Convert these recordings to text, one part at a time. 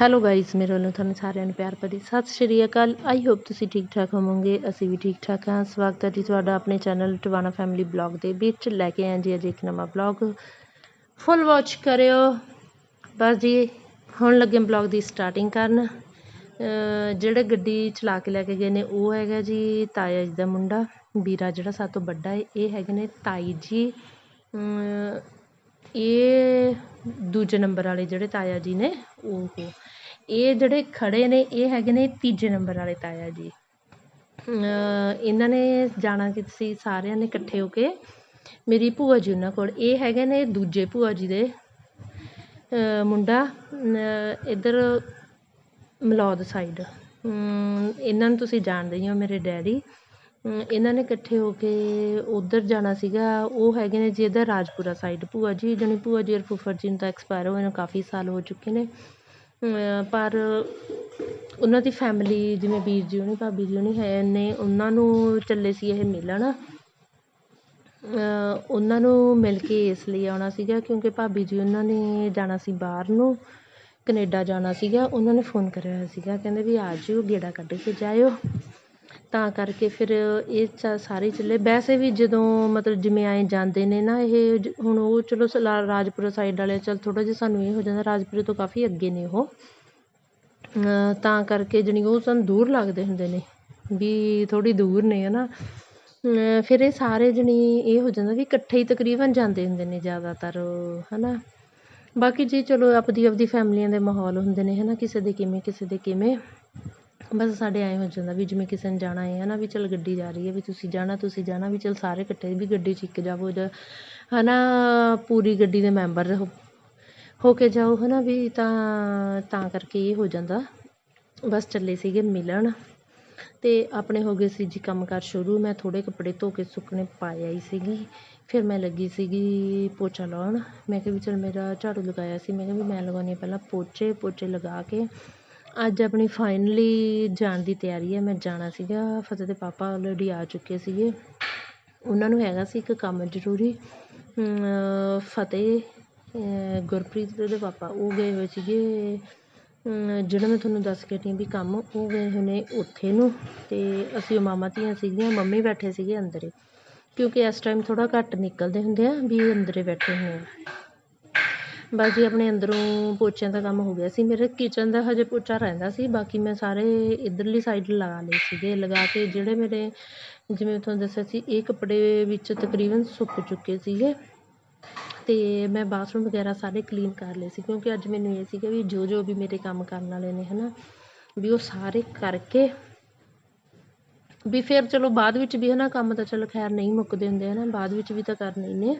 Hello guys ਮੇਰੇ ਵੱਲੋਂ ਤੁਹਾਨੂੰ ਸਾਰਿਆਂ ਨੂੰ ਪਿਆਰ ਭਰੀ ਸਤਿ ਸ਼੍ਰੀ ਅਕਾਲ। ਆਈ ਹੋਪ ਤੁਸੀਂ ਠੀਕ ਠਾਕ ਹੋਵੋਗੇ, ਅਸੀਂ ਵੀ ਠੀਕ ਠਾਕ ਹਾਂ। ਸਵਾਗਤ ਹੈ ਜੀ ਤੁਹਾਡਾ ਆਪਣੇ ਚੈਨਲ ਟਵਾਣਾ ਫੈਮਿਲੀ ਬਲੌਗ ਦੇ ਵਿੱਚ। ਲੈ ਕੇ ਆਏ ਜੀ ਅੱਜ ਇੱਕ ਨਵਾਂ ਬਲੌਗ ਫੁੱਲ ਵਾਚ ਕਰਿਓ। ਬਸ ਜੀ, ਹੁਣ ਲੱਗੇ ਬਲੌਗ ਦੀ ਸਟਾਰਟਿੰਗ ਕਰਨ। ਜਿਹੜੇ ਗੱਡੀ ਚਲਾ ਕੇ ਲੈ ਕੇ ਗਏ ਨੇ, ਉਹ ਹੈਗਾ ਜੀ ਤਾਇਆ ਜੀ ਦਾ ਮੁੰਡਾ। ਵੀਰਾ ਜਿਹੜਾ ਸਾਡੇ ਤੋਂ ਵੱਡਾ ਹੈ ਇਹ ਹੈਗੇ ਨੇ ਤਾਈ ਜੀ। ਇਹ ਦੂਜੇ ਨੰਬਰ ਵਾਲੇ ਜਿਹੜੇ ਤਾਇਆ ਜੀ ਨੇ, ਉਹ ਇਹ ਜਿਹੜੇ ਖੜ੍ਹੇ ਨੇ, ਇਹ ਹੈਗੇ ਨੇ ਤੀਜੇ ਨੰਬਰ ਵਾਲੇ ਤਾਇਆ ਜੀ। ਇਹਨਾਂ ਨੇ ਜਾਣਾ ਕਿ ਸੀ ਸਾਰਿਆਂ ਨੇ ਇਕੱਠੇ ਹੋ ਕੇ ਮੇਰੀ ਭੂਆ ਜੀ ਉਹਨਾਂ ਕੋਲ। ਇਹ ਹੈਗੇ ਨੇ ਦੂਜੇ ਭੂਆ ਜੀ ਦੇ ਮੁੰਡਾ ਇੱਧਰ ਮਲੌਦ ਸਾਈਡ ਇਹਨਾਂ ਨੂੰ ਤੁਸੀਂ ਜਾਣਦੇ ਹੀ ਹੋ ਮੇਰੇ ਡੈਡੀ। ਇਹਨਾਂ ਨੇ ਇਕੱਠੇ ਹੋ ਕੇ ਉੱਧਰ ਜਾਣਾ ਸੀਗਾ। ਉਹ ਹੈਗੇ ਨੇ ਜੀ ਇੱਧਰ ਰਾਜਪੁਰਾ ਸਾਈਡ ਭੂਆ ਜੀ, ਜਾਣੀ ਭੂਆ ਜੀ ਔਰ ਫੁੱਫੜ ਜੀ ਨੂੰ ਤਾਂ ਐਕਸਪਾਇਰ ਹੋਏ ਨੂੰ, ਕਾਫੀ ਸਾਲ ਹੋ ਚੁੱਕੇ ਨੇ। ਪਰ ਉਹਨਾਂ ਦੀ ਫੈਮਿਲੀ ਜਿਵੇਂ ਵੀਰ ਜੀ ਹੋਣੀ, ਭਾਬੀ ਜੀ ਹੋਣੀ ਹੈ ਨੇ, ਉਹਨਾਂ ਨੂੰ ਚੱਲੇ ਸੀ ਇਹ ਮਿਲਣ। ਉਹਨਾਂ ਨੂੰ ਮਿਲ ਕੇ ਇਸ ਲਈ ਆਉਣਾ ਸੀਗਾ ਕਿਉਂਕਿ ਭਾਬੀ ਜੀ ਉਹਨਾਂ ਨੇ ਜਾਣਾ ਸੀ ਬਾਹਰ ਨੂੰ, ਕਨੇਡਾ ਜਾਣਾ ਸੀਗਾ। ਉਹਨਾਂ ਨੇ ਫੋਨ ਕਰਿਆ ਹੋਇਆ ਸੀਗਾ, ਕਹਿੰਦੇ ਵੀ ਆ ਜਿਓ, ਗੇੜਾ ਕੱਢ ਕੇ ਜਾਇਓ। ਤਾਂ ਕਰਕੇ ਫਿਰ ਇਹ ਚ ਸਾਰੇ ਚੱਲੇ। ਵੈਸੇ ਵੀ ਜਦੋਂ ਮਤਲਬ ਜਿਵੇਂ ਆਏ ਜਾਂਦੇ ਨੇ ਨਾ ਇਹ ਜ- ਹੁਣ ਉਹ ਚਲੋ ਸਲਾ- ਰਾਜਪੁਰਾ ਸਾਈਡ ਵਾਲੇ ਚੱਲ ਥੋੜ੍ਹਾ ਜਿਹਾ ਸਾਨੂੰ ਇਹ ਹੋ ਜਾਂਦਾ ਰਾਜਪੁਰੇ ਤੋਂ ਕਾਫੀ ਅੱਗੇ ਨੇ ਉਹ। ਤਾਂ ਕਰਕੇ ਜਾਣੀ ਉਹ ਸਾਨੂੰ ਦੂਰ ਲੱਗਦੇ ਹੁੰਦੇ ਨੇ ਵੀ ਥੋੜ੍ਹੀ ਦੂਰ ਨੇ ਹੈ ਨਾ ਫਿਰ ਇਹ ਸਾਰੇ ਜਾਣੀ ਇਹ ਹੋ ਜਾਂਦਾ ਵੀ ਇਕੱਠੇ ਹੀ ਤਕਰੀਬਨ ਜਾਂਦੇ ਹੁੰਦੇ ਨੇ ਜ਼ਿਆਦਾਤਰ ਹੈ ਨਾ ਬਾਕੀ ਜੀ ਚਲੋ ਆਪਦੀ ਆਪਦੀ ਫੈਮਲੀਆਂ ਦੇ ਮਾਹੌਲ ਹੁੰਦੇ ਨੇ ਹੈ ਨਾ ਕਿਸੇ ਦੇ ਕਿਵੇਂ, ਕਿਸੇ ਦੇ ਕਿਵੇਂ। ਬਸ ਸਾਡੇ ਐਂ ਹੋ ਜਾਂਦਾ ਵੀ ਜਿਵੇਂ ਕਿਸੇ ਨੇ ਜਾਣਾ ਹੈ ਨਾ ਵੀ ਚੱਲ ਗੱਡੀ ਜਾ ਰਹੀ ਹੈ, ਵੀ ਤੁਸੀਂ ਜਾਣਾ ਤੁਸੀਂ ਜਾਣਾ, ਵੀ ਚੱਲ ਸਾਰੇ ਇਕੱਠੇ ਵੀ ਗੱਡੀ 'ਚ ਇੱਕ ਜਾਵੋ, ਜਾਂ ਹੈ ਨਾ ਪੂਰੀ ਗੱਡੀ ਦੇ ਮੈਂਬਰ ਹੋ ਹੋ ਕੇ ਜਾਓ ਹੈ ਨਾ ਵੀ ਤਾਂ ਤਾਂ ਕਰਕੇ ਇਹ ਹੋ ਜਾਂਦਾ। ਬਸ ਚੱਲੇ ਸੀਗੇ ਮਿਲਣ ਅਤੇ ਆਪਣੇ ਹੋ ਗਏ ਸੀ ਜੀ ਕੰਮਕਾਰ ਸ਼ੁਰੂ। ਮੈਂ ਥੋੜ੍ਹੇ ਕੱਪੜੇ ਧੋ ਕੇ ਸੁੱਕਣੇ ਪਾਏ ਆਈ ਸੀਗੀ। ਫਿਰ ਮੈਂ ਲੱਗੀ ਸੀਗੀ ਪੋਚਾ ਲਾਉਣ। ਮੈਂ ਕਿਹਾ ਵੀ ਚਲ ਮੇਰਾ ਝਾੜੂ ਲਗਾਇਆ ਸੀ। ਮੈਂ ਕਿਹਾ ਵੀ ਮੈਂ ਲਗਾਉਂਦੀ ਹਾਂ ਪਹਿਲਾਂ ਪੋਚੇ ਪੋਚੇ ਲਗਾ ਕੇ ਅੱਜ ਆਪਣੀ ਫਾਈਨਲੀ ਜਾਣ ਦੀ ਤਿਆਰੀ ਹੈ। ਮੈਂ ਜਾਣਾ ਸੀਗਾ, ਫਤਿਹ ਦੇ ਪਾਪਾ ਆਲਰੇਡੀ ਆ ਚੁੱਕੇ ਸੀਗੇ। ਉਹਨਾਂ ਨੂੰ ਹੈਗਾ ਸੀ ਇੱਕ ਕੰਮ ਜ਼ਰੂਰੀ। ਫਤਿਹ ਗੁਰਪ੍ਰੀਤ ਦੇ ਪਾਪਾ ਉਹ ਗਏ ਹੋਏ ਸੀਗੇ। ਜਿਹੜਾ ਮੈਂ ਤੁਹਾਨੂੰ ਦੱਸ ਕੇ ਹਟੀ ਵੀ ਕੰਮ, ਉਹ ਗਏ ਹੋਏ ਨੇ ਉੱਥੇ ਨੂੰ ਅਤੇ ਅਸੀਂ ਉਹ ਮਾਮਾ ਧੀਆਂ ਸੀਗੀਆਂ, ਮੰਮੀ ਬੈਠੇ ਸੀਗੇ ਅੰਦਰੇ। ਕਿਉਂਕਿ ਇਸ ਟਾਈਮ ਥੋੜ੍ਹਾ ਘੱਟ ਨਿਕਲਦੇ ਹੁੰਦੇ ਆ ਵੀ ਅੰਦਰੇ ਬੈਠੇ ਹੋਏ ਆ। ਬਸ ਜੀ ਆਪਣੇ ਅੰਦਰੋਂ ਪੋਚਿਆਂ ਦਾ ਕੰਮ ਹੋ ਗਿਆ ਸੀ। ਮੇਰੇ ਕਿਚਨ ਦਾ ਹਜੇ ਪੋਚਾ ਰਹਿੰਦਾ ਸੀ, ਬਾਕੀ ਮੈਂ ਸਾਰੇ ਇੱਧਰਲੀ ਸਾਈਡ ਲਗਾ ਲਏ ਸੀਗੇ। ਲਗਾ ਕੇ ਜਿਹੜੇ ਮੇਰੇ, ਜਿਵੇਂ ਤੁਹਾਨੂੰ ਦੱਸਿਆ ਸੀ, ਇਹ ਕੱਪੜੇ ਵਿੱਚ ਤਕਰੀਬਨ ਸੁੱਕ ਚੁੱਕੇ ਸੀਗੇ। ਅਤੇ ਮੈਂ ਬਾਥਰੂਮ ਵਗੈਰਾ ਸਾਰੇ ਕਲੀਨ ਕਰ ਲਏ ਸੀ, ਕਿਉਂਕਿ ਅੱਜ ਮੈਨੂੰ ਇਹ ਸੀਗਾ ਵੀ ਜੋ ਜੋ ਵੀ ਮੇਰੇ ਕੰਮ ਕਰਨ ਵਾਲੇ ਨੇ ਹੈ ਨਾ ਵੀ ਉਹ ਸਾਰੇ ਕਰਕੇ ਵੀ ਫਿਰ ਚਲੋ ਬਾਅਦ ਵਿੱਚ ਵੀ ਹੈ ਨਾ ਕੰਮ ਤਾਂ ਚਲੋ ਖੈਰ ਨਹੀਂ ਮੁੱਕਦੇ ਹੁੰਦੇ ਹੈ ਨਾ ਬਾਅਦ ਵਿੱਚ ਵੀ ਤਾਂ ਕਰਨੇ ਹੀ ਨੇ।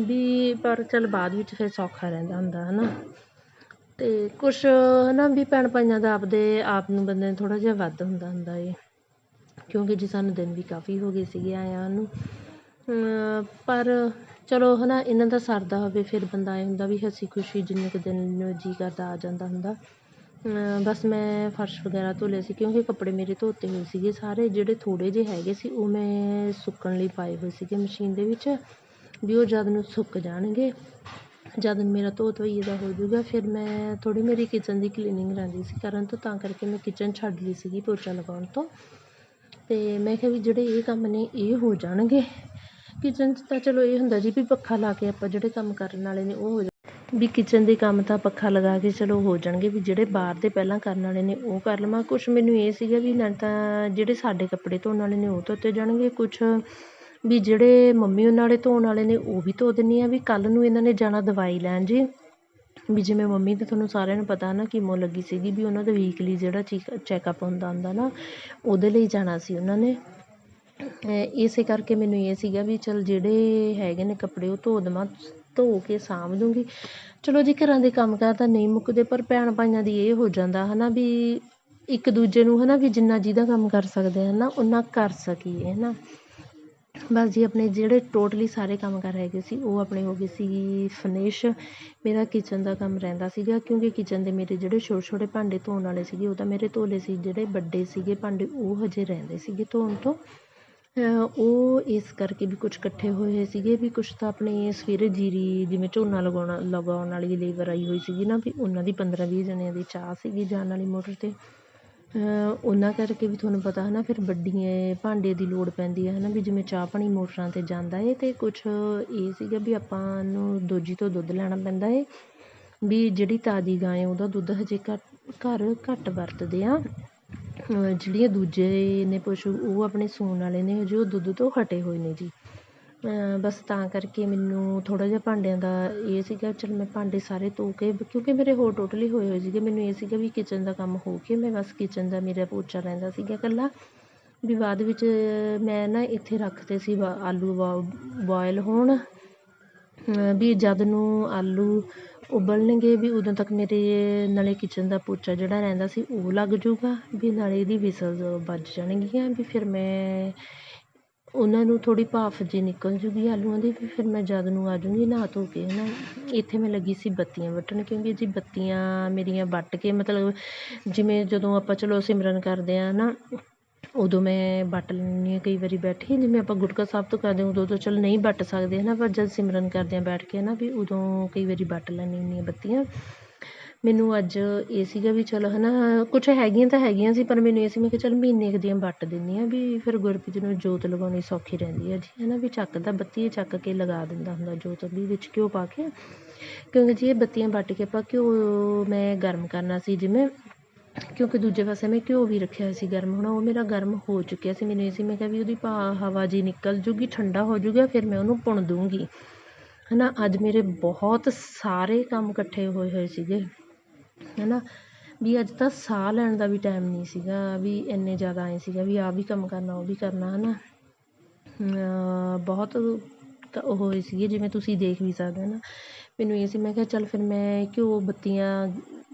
ਵੀ ਪਰ ਚੱਲ ਬਾਅਦ ਵਿੱਚ ਫਿਰ ਸੌਖਾ ਰਹਿੰਦਾ ਹੁੰਦਾ ਹੈ ਨਾ ਅਤੇ ਕੁਛ ਹੈ ਨਾ ਵੀ ਭੈਣ ਭਾਈਆਂ ਦਾ ਆਪਦੇ ਆਪ ਨੂੰ ਬੰਦੇ ਨੂੰ ਥੋੜ੍ਹਾ ਜਿਹਾ ਵੱਧ ਹੁੰਦਾ ਹੁੰਦਾ ਏ। ਕਿਉਂਕਿ ਜੀ ਸਾਨੂੰ ਦਿਨ ਵੀ ਕਾਫੀ ਹੋ ਗਏ ਸੀਗੇ ਆਇਆਂ ਨੂੰ ਪਰ ਚਲੋ ਹੈ ਨਾ ਇਹਨਾਂ ਦਾ ਸਰਦਾ ਹੋਵੇ, ਫਿਰ ਬੰਦਾ ਐਂ ਹੁੰਦਾ ਵੀ ਹੱਸੀ ਖੁਸ਼ੀ ਜਿੰਨੇ ਕੁ ਦਿਨ ਜੀਅ ਕਰਦਾ ਆ ਜਾਂਦਾ ਹੁੰਦਾ। ਬਸ ਮੈਂ ਫਰਸ਼ ਵਗੈਰਾ ਧੋ ਲਿਆ ਸੀ, ਕਿਉਂਕਿ ਕੱਪੜੇ ਮੇਰੇ ਧੋਤੇ ਹੋਏ ਸੀਗੇ ਸਾਰੇ, ਜਿਹੜੇ ਥੋੜ੍ਹੇ ਜਿਹੇ ਹੈਗੇ ਸੀ, ਉਹ ਮੈਂ ਸੁੱਕਣ ਲਈ ਪਾਏ ਹੋਏ ਸੀਗੇ ਮਸ਼ੀਨ ਦੇ ਵਿੱਚ। ਵੀ ਉਹ ਜਦ ਨੂੰ ਸੁੱਕ ਜਾਣਗੇ, ਜਦ ਮੇਰਾ ਧੋ ਧੋਈਏ ਦਾ ਹੋ ਜਾਊਗਾ ਫਿਰ ਮੈਂ ਥੋੜ੍ਹੀ ਮੇਰੀ ਕਿਚਨ ਦੀ ਕਲੀਨਿੰਗ ਰਹਿੰਦੀ ਸੀ ਕਰਨ ਤੋਂ, ਤਾਂ ਕਰਕੇ ਮੈਂ ਕਿਚਨ ਛੱਡ ਲਈ ਸੀਗੀ ਪੋਚਾ ਲਗਾਉਣ ਤੋਂ। ਅਤੇ ਮੈਂ ਕਿਹਾ ਵੀ ਜਿਹੜੇ ਇਹ ਕੰਮ ਨੇ, ਇਹ ਹੋ ਜਾਣਗੇ। ਕਿਚਨ 'ਚ ਤਾਂ ਚਲੋ ਇਹ ਹੁੰਦਾ ਜੀ ਵੀ ਪੱਖਾ ਲਾ ਕੇ ਆਪਾਂ ਜਿਹੜੇ ਕੰਮ ਕਰਨ ਵਾਲੇ ਨੇ, ਉਹ ਹੋ ਜਾ ਵੀ ਕਿਚਨ ਦੇ ਕੰਮ ਤਾਂ ਪੱਖਾ ਲਗਾ ਕੇ ਚਲੋ ਹੋ ਜਾਣਗੇ, ਵੀ ਜਿਹੜੇ ਬਾਹਰ ਦੇ ਪਹਿਲਾਂ ਕਰਨ ਵਾਲੇ ਨੇ, ਉਹ ਕਰ ਲਵਾਂ। ਕੁਛ ਮੈਨੂੰ ਇਹ ਸੀਗਾ ਵੀ ਨਾ ਤਾਂ ਜਿਹੜੇ ਸਾਡੇ ਕੱਪੜੇ ਧੋਣ ਵਾਲੇ ਨੇ, ਉਹ ਧੋਤੇ ਜਾਣਗੇ। ਕੁਛ ਵੀ ਜਿਹੜੇ ਮੰਮੀ ਉਹਨਾਂ ਵਾਲੇ ਧੋਣ ਵਾਲੇ ਨੇ, ਉਹ ਵੀ ਧੋ ਦਿੰਦੀ ਹਾਂ ਵੀ ਕੱਲ੍ਹ ਨੂੰ ਇਹਨਾਂ ਨੇ ਜਾਣਾ ਦਵਾਈ ਲੈਣ ਜੀ। ਵੀ ਜਿਵੇਂ ਮੰਮੀ ਤਾਂ ਤੁਹਾਨੂੰ ਸਾਰਿਆਂ ਨੂੰ ਪਤਾ ਨਾ, ਕੀਮੋ ਲੱਗੀ ਸੀਗੀ ਵੀ ਉਹਨਾਂ ਦਾ ਵੀਕਲੀ ਜਿਹੜਾ ਚੀਕ ਚੈੱਕਅਪ ਹੁੰਦਾ ਹੁੰਦਾ ਨਾ, ਉਹਦੇ ਲਈ ਜਾਣਾ ਸੀ ਉਹਨਾਂ ਨੇ। ਇਸੇ ਕਰਕੇ ਮੈਨੂੰ ਇਹ ਸੀਗਾ ਵੀ ਚੱਲ ਜਿਹੜੇ ਹੈਗੇ ਨੇ ਕੱਪੜੇ, ਉਹ ਧੋ ਦੇਵਾਂ, ਧੋ ਕੇ ਸਾਂਭ ਦੂੰਗੀ ਚਲੋ ਜੀ ਘਰਾਂ ਦੇ ਕੰਮ ਕਾਰ ਤਾਂ ਨਹੀਂ ਮੁੱਕਦੇ, ਪਰ ਭੈਣ ਭਾਈਆਂ ਦੀ ਇਹ ਹੋ ਜਾਂਦਾ ਹੈ ਨਾ ਵੀ ਇੱਕ ਦੂਜੇ ਨੂੰ ਹੈ ਨਾ ਵੀ ਜਿੰਨਾ ਜਿਹਦਾ ਕੰਮ ਕਰ ਸਕਦੇ ਹੈ ਨਾ ਉਹਨਾਂ ਕਰ ਸਕੀਏ ਹੈ ਨਾ ਬਸ ਜੀ ਆਪਣੇ ਜਿਹੜੇ ਟੋਟਲੀ ਸਾਰੇ ਕੰਮ ਕਾਰ ਹੈਗੇ ਸੀ, ਉਹ ਆਪਣੇ ਹੋ ਗਏ ਸੀ ਫਿਨਿਸ਼ ਮੇਰਾ ਕਿਚਨ ਦਾ ਕੰਮ ਰਹਿੰਦਾ ਸੀਗਾ, ਕਿਉਂਕਿ ਕਿਚਨ ਦੇ ਮੇਰੇ ਜਿਹੜੇ ਛੋਟੇ ਛੋਟੇ ਭਾਂਡੇ ਧੋਣ ਵਾਲੇ ਸੀਗੇ, ਉਹ ਤਾਂ ਮੇਰੇ ਧੋ ਲਏ ਸੀ, ਜਿਹੜੇ ਵੱਡੇ ਸੀਗੇ ਭਾਂਡੇ, ਉਹ ਹਜੇ ਰਹਿੰਦੇ ਸੀਗੇ ਧੋਣ ਤੋਂ। ਉਹ ਇਸ ਕਰਕੇ ਵੀ ਕੁਛ ਇਕੱਠੇ ਹੋਏ ਸੀਗੇ ਵੀ ਕੁਛ ਤਾਂ ਆਪਣੇ ਸਵੇਰੇ ਜੀਰੀ, ਜਿਵੇਂ ਝੋਨਾ ਲਗਾਉਣਾ, ਲਗਾਉਣ ਵਾਲੀ ਲੇਬਰ ਆਈ ਹੋਈ ਸੀਗੀ ਨਾ, ਵੀ ਉਹਨਾਂ ਦੀ ਪੰਦਰਾਂ ਵੀਹ ਜਣਿਆਂ ਦੀ ਚਾਹ ਸੀਗੀ ਜਾਣ ਵਾਲੀ ਮੋਟਰ 'ਤੇ। ਉਹਨਾਂ ਕਰਕੇ ਵੀ ਤੁਹਾਨੂੰ ਪਤਾ ਹੈ ਨਾ ਫਿਰ ਵੱਡੀਆਂ ਭਾਂਡੇ ਦੀ ਲੋੜ ਪੈਂਦੀ ਹੈ ਹੈ ਨਾ ਵੀ ਜਿਵੇਂ ਚਾਹ ਪਾਣੀ ਮੋਟਰਾਂ 'ਤੇ ਜਾਂਦਾ ਹੈ ਅਤੇ ਕੁਛ ਇਹ ਸੀਗਾ ਵੀ ਆਪਾਂ ਨੂੰ ਦੂਜੀ ਤੋਂ ਦੁੱਧ ਲੈਣਾ ਪੈਂਦਾ ਹੈ ਵੀ ਜਿਹੜੀ ਤਾਜ਼ੀ ਗਾਂ ਹੈ ਉਹਦਾ ਦੁੱਧ ਹਜੇ ਘੱਟ, ਘਰ ਘੱਟ ਵਰਤਦੇ ਆ। ਜਿਹੜੀਆਂ ਦੂਜੇ ਨੇ ਪਸ਼ੂ ਉਹ ਆਪਣੇ ਸੂਣ ਵਾਲੇ ਨੇ, ਹਜੇ ਉਹ ਦੁੱਧ ਤੋਂ ਹਟੇ ਹੋਏ ਨੇ ਜੀ। ਬਸ ਤਾਂ ਕਰਕੇ ਮੈਨੂੰ ਥੋੜ੍ਹਾ ਜਿਹਾ ਭਾਂਡਿਆਂ ਦਾ ਇਹ ਸੀਗਾ, ਚਲ ਮੈਂ ਭਾਂਡੇ ਸਾਰੇ ਧੋ ਕੇ ਕਿਉਂਕਿ ਮੇਰੇ ਹੋਰ ਟੋਟਲੀ ਹੋਏ ਹੋਏ ਸੀਗੇ, ਮੈਨੂੰ ਇਹ ਸੀਗਾ ਵੀ ਕਿਚਨ ਦਾ ਕੰਮ ਹੋ ਕੇ ਮੈਂ ਬਸ ਕਿਚਨ ਦਾ ਮੇਰਾ ਪੋਚਾ ਰਹਿੰਦਾ ਸੀਗਾ ਇਕੱਲਾ। ਵੀ ਬਾਅਦ ਵਿੱਚ ਮੈਂ ਨਾ ਇੱਥੇ ਰੱਖਤੇ ਸੀ ਆਲੂ ਬੋ ਬੋਇਲ ਹੋਣ। ਵੀ ਜਦ ਨੂੰ ਆਲੂ ਉਬਲਣਗੇ, ਵੀ ਉਦੋਂ ਤੱਕ ਮੇਰੇ ਨਾਲੇ ਕਿਚਨ ਦਾ ਪੋਚਾ ਜਿਹੜਾ ਰਹਿੰਦਾ ਸੀ ਉਹ ਲੱਗ ਜੂਗਾ ਵੀ ਨਾਲੇ ਇਹਦੀ ਵਿਸਲਸ ਵੱਜ ਜਾਣਗੀਆਂ, ਵੀ ਫਿਰ ਮੈਂ ਉਹਨਾਂ ਨੂੰ ਥੋੜ੍ਹੀ ਭਾਫ਼ ਜਿਹੀ ਨਿਕਲ ਜੂਗੀ ਆਲੂਆਂ ਦੀ, ਵੀ ਫਿਰ ਮੈਂ ਜਦ ਨੂੰ ਆ ਜੂੰਗੀ ਨਹਾ ਧੋ ਕੇ ਹੈ ਨਾ ਇੱਥੇ ਮੈਂ ਲੱਗੀ ਸੀ ਬੱਤੀਆਂ ਵੱਟਣ, ਕਿਉਂਕਿ ਜੀ ਬੱਤੀਆਂ ਮੇਰੀਆਂ ਵੱਟ ਕੇ, ਮਤਲਬ ਜਿਵੇਂ ਜਦੋਂ ਆਪਾਂ ਚਲੋ ਸਿਮਰਨ ਕਰਦੇ ਹਾਂ ਹੈ ਨਾ, ਉਦੋਂ ਮੈਂ ਵੱਟ ਲੈਂਦੀ ਹਾਂ ਕਈ ਵਾਰੀ ਬੈਠੀ, ਜਿਵੇਂ ਆਪਾਂ ਗੁਟਕਾ ਸਾਹਿਬ ਤੋਂ ਕਰਦੇ ਉਦੋਂ ਤਾਂ ਚਲ ਨਹੀਂ ਵੱਟ ਸਕਦੇ ਹੈ ਨਾ ਪਰ ਜਦ ਸਿਮਰਨ ਕਰਦੇ ਹਾਂ ਬੈਠ ਕੇ ਹੈ ਨਾ ਵੀ ਉਦੋਂ ਕਈ ਵਾਰੀ ਵੱਟ ਲੈਂਦੀ ਹੁੰਦੀ ਹਾਂ ਬੱਤੀਆਂ। ਮੈਨੂੰ ਅੱਜ ਇਹ ਸੀਗਾ ਵੀ ਚਲੋ ਹੈ ਨਾ ਕੁਛ ਹੈਗੀਆਂ ਤਾਂ ਹੈਗੀਆਂ ਸੀ, ਪਰ ਮੈਨੂੰ ਇਹ ਸੀ, ਮੈਂ ਕਿਹਾ ਚਲ ਮਹੀਨੇ ਕੁ ਦੀਆਂ ਵੱਟ ਦਿੰਦੀ ਹਾਂ ਵੀ ਫਿਰ ਗੁਰਪ੍ਰੀਤ ਨੂੰ ਜੋਤ ਲਗਾਉਣੀ ਸੌਖੀ ਰਹਿੰਦੀ ਹੈ ਜੀ ਹੈ ਨਾ ਵੀ ਚੱਕਦਾ ਬੱਤੀ ਚੱਕ ਕੇ ਲਗਾ ਦਿੰਦਾ ਹੁੰਦਾ ਜੋਤ ਵੀ ਵਿੱਚ ਘਿਓ ਪਾ ਕੇ। ਕਿਉਂਕਿ ਜੀ ਇਹ ਬੱਤੀਆਂ ਵੱਟ ਕੇ ਆਪਾਂ ਘਿਓ ਮੈਂ ਗਰਮ ਕਰਨਾ ਸੀ ਜਿਵੇਂ, ਕਿਉਂਕਿ ਦੂਜੇ ਪਾਸੇ ਮੈਂ ਘਿਓ ਵੀ ਰੱਖਿਆ ਸੀ ਗਰਮ, ਹੁਣ ਉਹ ਮੇਰਾ ਗਰਮ ਹੋ ਚੁੱਕਿਆ ਸੀ, ਮੈਨੂੰ ਇਹ ਸੀ, ਮੈਂ ਕਿਹਾ ਵੀ ਉਹਦੀ ਭਾ ਹਵਾ ਜੀ ਨਿਕਲ ਜੂਗੀ, ਠੰਡਾ ਹੋ ਜੂਗਾ, ਫਿਰ ਮੈਂ ਉਹਨੂੰ ਪੁਣ ਦੂੰਗੀ। ਹੈ ਨਾ ਅੱਜ ਮੇਰੇ ਬਹੁਤ ਸਾਰੇ ਕੰਮ ਇਕੱਠੇ ਹੋਏ ਹੋਏ ਸੀਗੇ। ਹੈ ਨਾ ਵੀ ਅੱਜ ਤਾਂ ਸਾਹ ਲੈਣ ਦਾ ਵੀ ਟਾਈਮ ਨਹੀਂ ਸੀਗਾ, ਵੀ ਇੰਨੇ ਜ਼ਿਆਦਾ ਆਏ ਸੀਗਾ, ਵੀ ਆਹ ਵੀ ਕੰਮ ਕਰਨਾ, ਉਹ ਵੀ ਕਰਨਾ ਹੈ ਨਾ ਬਹੁਤ ਉਹ ਹੋਏ ਸੀਗੇ, ਜਿਵੇਂ ਤੁਸੀਂ ਦੇਖ ਵੀ ਸਕਦੇ ਹੋ ਨਾ। ਮੈਨੂੰ ਇਹ ਸੀ, ਮੈਂ ਕਿਹਾ ਚੱਲ ਫਿਰ ਮੈਂ ਘਿਓ ਬੱਤੀਆਂ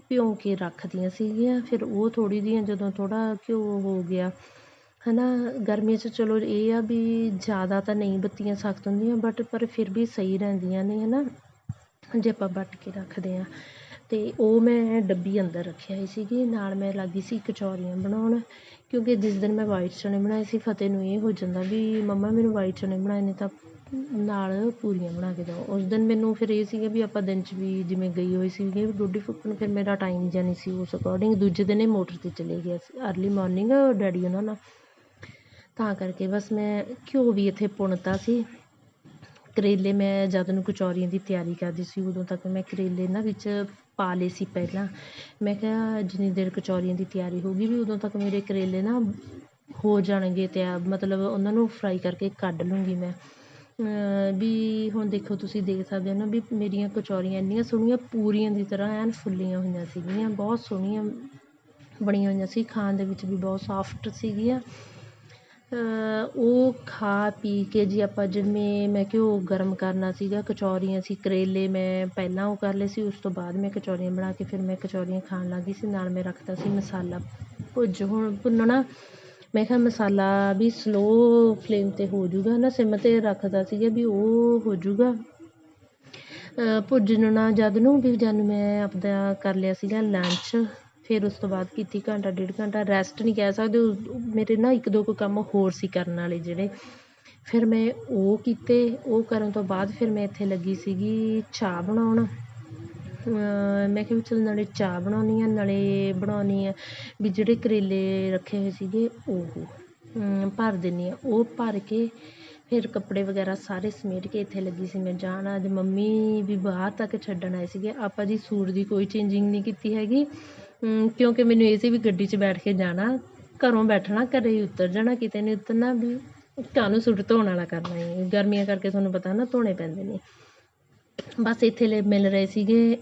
ਭਿਉਂ ਕੇ ਰੱਖਦੀਆਂ ਸੀਗੀਆਂ, ਫਿਰ ਉਹ ਥੋੜ੍ਹੀ ਜਿਹੀਆਂ ਜਦੋਂ ਥੋੜ੍ਹਾ ਘਿਓ ਹੋ ਗਿਆ ਹੈ ਨਾ ਗਰਮੀਆਂ 'ਚ ਚਲੋ ਇਹ ਆ ਵੀ ਜ਼ਿਆਦਾ ਤਾਂ ਨਹੀਂ ਬੱਤੀਆਂ ਸਖਤ ਹੁੰਦੀਆਂ ਬਟ ਪਰ ਫਿਰ ਵੀ ਸਹੀ ਰਹਿੰਦੀਆਂ ਨੇ ਹੈ ਨਾ ਜੇ ਆਪਾਂ ਵੱਟ ਕੇ ਰੱਖਦੇ ਹਾਂ। ਅਤੇ ਉਹ ਮੈਂ ਡੱਬੀ ਅੰਦਰ ਰੱਖਿਆ ਹੋਈ ਸੀਗੀ। ਨਾਲ ਮੈਂ ਲੱਗ ਗਈ ਸੀ ਕਚੌਰੀਆਂ ਬਣਾਉਣ, ਕਿਉਂਕਿ ਜਿਸ ਦਿਨ ਮੈਂ ਵਾਈਟ ਚਨੇ ਬਣਾਏ ਸੀ, ਫਤਿਹ ਨੂੰ ਇਹ ਹੋ ਜਾਂਦਾ ਵੀ ਮੰਮਾ ਮੈਨੂੰ ਵਾਈਟ ਚਨੇ ਬਣਾਏ ਨੇ ਤਾਂ ਨਾਲ ਪੂਰੀਆਂ ਬਣਾ ਕੇ ਦਿਓ। ਉਸ ਦਿਨ ਮੈਨੂੰ ਫਿਰ ਇਹ ਸੀਗਾ ਵੀ ਆਪਾਂ ਦਿਨ 'ਚ ਵੀ ਜਿਵੇਂ ਗਈ ਹੋਈ ਸੀਗੀ, ਡੋਡੀ ਫੁੱਕਣ ਫਿਰ ਮੇਰਾ ਟਾਈਮ ਜਿਹਾ ਨਹੀਂ ਸੀ ਉਸ ਅਕੋਰਡਿੰਗ ਦੂਜੇ ਦਿਨ ਇਹ ਮੋਟਰ 'ਤੇ ਚਲੇ ਗਿਆ ਸੀ। ਅਰਲੀ ਮੋਰਨਿੰਗ ਡੈਡੀ ਉਹਨਾਂ ਨਾਲ। ਤਾਂ ਕਰਕੇ ਬਸ ਮੈਂ ਘਿਓ ਵੀ ਇੱਥੇ ਪੁਣਤਾ ਸੀ। ਕਰੇਲੇ ਮੈਂ ਜਦ ਨੂੰ ਕਚੌਰੀਆਂ ਦੀ ਤਿਆਰੀ ਕਰਦੀ ਸੀ, ਉਦੋਂ ਤੱਕ ਮੈਂ ਕਰੇਲੇ ਨਾ ਵਿੱਚ ਪਾ ਲਏ ਸੀ ਪਹਿਲਾਂ। ਮੈਂ ਕਿਹਾ ਜਿੰਨੀ ਦੇਰ ਕਚੌਰੀਆਂ ਦੀ ਤਿਆਰੀ ਹੋ ਗਈ ਵੀ ਉਦੋਂ ਤੱਕ ਮੇਰੇ ਕਰੇਲੇ ਨਾ ਹੋ ਜਾਣਗੇ ਤਿਆਰ ਮਤਲਬ ਉਹਨਾਂ ਨੂੰ ਫਰਾਈ ਕਰਕੇ ਕੱਢ ਲੂੰਗੀ ਮੈਂ। ਵੀ ਹੁਣ ਦੇਖੋ ਤੁਸੀਂ ਦੇਖ ਸਕਦੇ ਹੋ ਨਾ ਵੀ ਮੇਰੀਆਂ ਕਚੌਰੀਆਂ ਇੰਨੀਆਂ ਸੋਹਣੀਆਂ ਪੂਰੀਆਂ ਦੀ ਤਰ੍ਹਾਂ ਐਨ ਫੁੱਲੀਆਂ ਹੋਈਆਂ ਸੀਗੀਆਂ, ਬਹੁਤ ਸੋਹਣੀਆਂ ਬਣੀਆਂ ਹੋਈਆਂ ਸੀ। ਖਾਣ ਦੇ ਵਿੱਚ ਵੀ ਬਹੁਤ ਸਾਫਟ ਸੀਗੀਆਂ। ਉਹ ਖਾ ਪੀ ਕੇ ਜੀ ਆਪਾਂ ਜਿਵੇਂ ਮੈਂ ਘਿਓ ਗਰਮ ਕਰਨਾ ਸੀਗਾ, ਕਚੌਰੀਆਂ ਸੀ, ਕਰੇਲੇ ਮੈਂ ਪਹਿਲਾਂ ਉਹ ਕਰ ਲਏ ਸੀ, ਉਸ ਤੋਂ ਬਾਅਦ ਮੈਂ ਕਚੌਰੀਆਂ ਬਣਾ ਕੇ ਫਿਰ ਮੈਂ ਕਚੌਰੀਆਂ ਖਾਣ ਲੱਗ ਗਈ ਸੀ, ਨਾਲ ਮੈਂ ਰੱਖਤਾ ਸੀ ਮਸਾਲਾ ਭੁੱਜ। ਹੁਣ ਭੁੰਨਣਾ, ਮੈਂ ਕਿਹਾ ਮਸਾਲਾ ਵੀ ਸਲੋ ਫਲੇਮ 'ਤੇ ਹੋ ਜਾਊਗਾ ਨਾ ਸਿਮ 'ਤੇ ਰੱਖਦਾ ਸੀਗਾ ਵੀ ਉਹ ਹੋ ਜੂਗਾ ਭੁੱਜਣਾ ਜਦ ਨੂੰ ਵੀ, ਜਦ ਮੈਂ ਆਪਦਾ ਕਰ ਲਿਆ ਸੀਗਾ ਲੰਚ ਫਿਰ ਉਸ ਤੋਂ ਬਾਅਦ ਕੀਤੀ ਘੰਟਾ, ਡੇਢ ਘੰਟਾ ਰੈਸਟ ਨਹੀਂ ਕਹਿ ਸਕਦੇ। ਮੇਰੇ ਨਾ ਇੱਕ ਦੋ ਕੁ ਕੰਮ ਹੋਰ ਸੀ ਕਰਨ ਵਾਲੇ ਜਿਹੜੇ। ਫਿਰ ਮੈਂ ਉਹ ਕੀਤੇ, ਉਹ ਕਰਨ ਤੋਂ ਬਾਅਦ ਫਿਰ ਮੈਂ ਇੱਥੇ ਲੱਗੀ ਸੀਗੀ ਚਾਹ ਬਣਾਉਣ। ਮੈਂ ਕਿਹਾ ਵੀ ਚਲ ਨਾਲੇ ਚਾਹ ਬਣਾਉਣੀ ਆ ਨਾਲੇ ਬਣਾਉਣੀ ਆ ਵੀ ਜਿਹੜੇ ਕਰੇਲੇ ਰੱਖੇ ਹੋਏ ਸੀਗੇ ਉਹ ਭਰ ਦਿੰਦੀ ਹਾਂ। ਉਹ ਭਰ ਕੇ ਫਿਰ ਕੱਪੜੇ ਵਗੈਰਾ ਸਾਰੇ ਸਮੇਟ ਕੇ ਇੱਥੇ ਲੱਗੀ ਸੀ ਮੈਂ। ਜਾਣ ਅੱਜ ਮੰਮੀ ਵੀ ਬਾਹਰ ਤੱਕ ਛੱਡਣ ਆਏ ਸੀਗੇ। ਆਪਾਂ ਜੀ ਸੂਟ ਦੀ ਕੋਈ ਚੇਂਜਿੰਗ ਨਹੀਂ ਕੀਤੀ ਹੈਗੀ। ਕਿਉਂਕਿ ਮੈਨੂੰ ਇਹ ਸੀ ਵੀ ਗੱਡੀ 'ਚ ਬੈਠ ਕੇ ਜਾਣਾ, ਘਰੋਂ ਬੈਠਣਾ, ਘਰੇ ਹੀ ਉਤਰ ਜਾਣਾ, ਕਿਤੇ ਨਹੀਂ ਉਤਰਨਾ ਵੀ ਕਾਹਨੂੰ ਸੂਟ ਧੋਣ ਵਾਲਾ ਕਰਨਾ ਹੈ। ਗਰਮੀਆਂ ਕਰਕੇ ਤੁਹਾਨੂੰ ਪਤਾ ਨਾ, ਧੋਣੇ ਪੈਂਦੇ ਨੇ। ਬਸ ਇੱਥੇ ਲੈ ਮਿਲ ਰਹੇ ਸੀਗੇ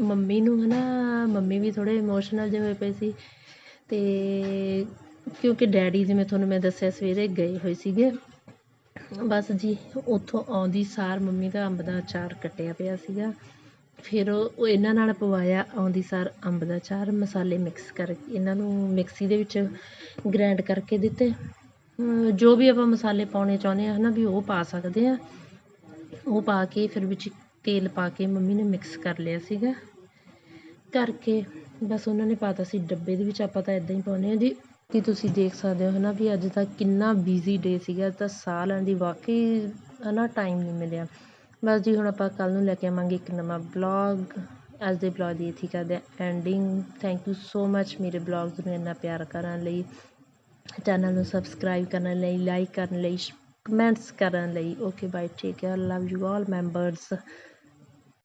ਮੰਮੀ ਨੂੰ ਹੈ ਨਾ ਮੰਮੀ ਵੀ ਥੋੜ੍ਹੇ ਇਮੋਸ਼ਨਲ ਜਿਹੇ ਹੋਏ ਪਏ ਸੀ। ਅਤੇ ਕਿਉਂਕਿ ਡੈਡੀ ਜਿਵੇਂ ਤੁਹਾਨੂੰ ਮੈਂ ਦੱਸਿਆ, ਸਵੇਰੇ ਗਏ ਹੋਏ ਸੀਗੇ। ਬਸ ਜੀ, ਉੱਥੋਂ ਆਉਂਦੀ ਸਾਰ ਮੰਮੀ ਦਾ ਅੰਬ ਦਾ ਅਚਾਰ ਕੱਟਿਆ ਪਿਆ ਸੀਗਾ। ਫਿਰ ਉਹ ਇਹਨਾਂ ਨਾਲ ਪਵਾਇਆ ਆਉਂਦੀ ਸਾਰ ਅੰਬ ਦਾ ਅਚਾਰ ਮਸਾਲੇ ਮਿਕਸ ਕਰ, ਇਹਨਾਂ ਨੂੰ ਮਿਕਸੀ ਦੇ ਵਿੱਚ ਗ੍ਰੈਂਡ ਕਰਕੇ ਦਿੱਤੇ। ਜੋ ਵੀ ਆਪਾਂ ਮਸਾਲੇ ਪਾਉਣੇ ਚਾਹੁੰਦੇ ਹਾਂ ਹੈ ਨਾ ਵੀ ਉਹ ਪਾ ਸਕਦੇ ਹਾਂ। ਉਹ ਪਾ ਕੇ ਫਿਰ ਵਿੱਚ ਤੇਲ ਪਾ ਕੇ ਮੰਮੀ ਨੇ ਮਿਕਸ ਕਰ ਲਿਆ ਸੀਗਾ। ਕਰਕੇ ਬਸ ਉਹਨਾਂ ਨੇ ਪਾਤਾ ਸੀ ਡੱਬੇ ਦੇ ਵਿੱਚ। ਆਪਾਂ ਤਾਂ ਇਦਾਂ ਹੀ ਪਾਉਂਦੇ ਹਾਂ ਜੀ। ਕਿ ਤੁਸੀਂ ਦੇਖ ਸਕਦੇ ਹੋ ਹੈ ਨਾ ਵੀ ਅੱਜ ਦਾ ਕਿੰਨਾ ਬਿਜ਼ੀ ਡੇ ਸੀਗਾ। ਤਾਂ ਸਾਹ ਲੈਣ ਦੀ ਵਾਕਈ ਹੈ ਨਾ ਟਾਈਮ ਨਹੀਂ ਮਿਲਿਆ। ਬਸ ਜੀ, ਹੁਣ ਆਪਾਂ ਕੱਲ੍ਹ ਨੂੰ ਲੈ ਕੇ ਆਵਾਂਗੇ ਇੱਕ ਨਵਾਂ ਬਲੌਗ ਅੱਜ ਦੇ ਬਲੌਗ ਦੀ ਇੱਥੇ ਕਰਦੇ ਹਾਂ ending thank you so much ਮੇਰੇ ਬਲੌਗਸ ਨੂੰ ਇੰਨਾ ਪਿਆਰ ਕਰਨ ਲਈ। ਚੈਨਲ ਨੂੰ ਸਬਸਕ੍ਰਾਈਬ ਕਰਨ ਲਈ ਲਾਈਕ ਕਰਨ ਲਈ ਕਮੈਂਟਸ ਕਰਨ ਲਈ। Okay bye take care love you all members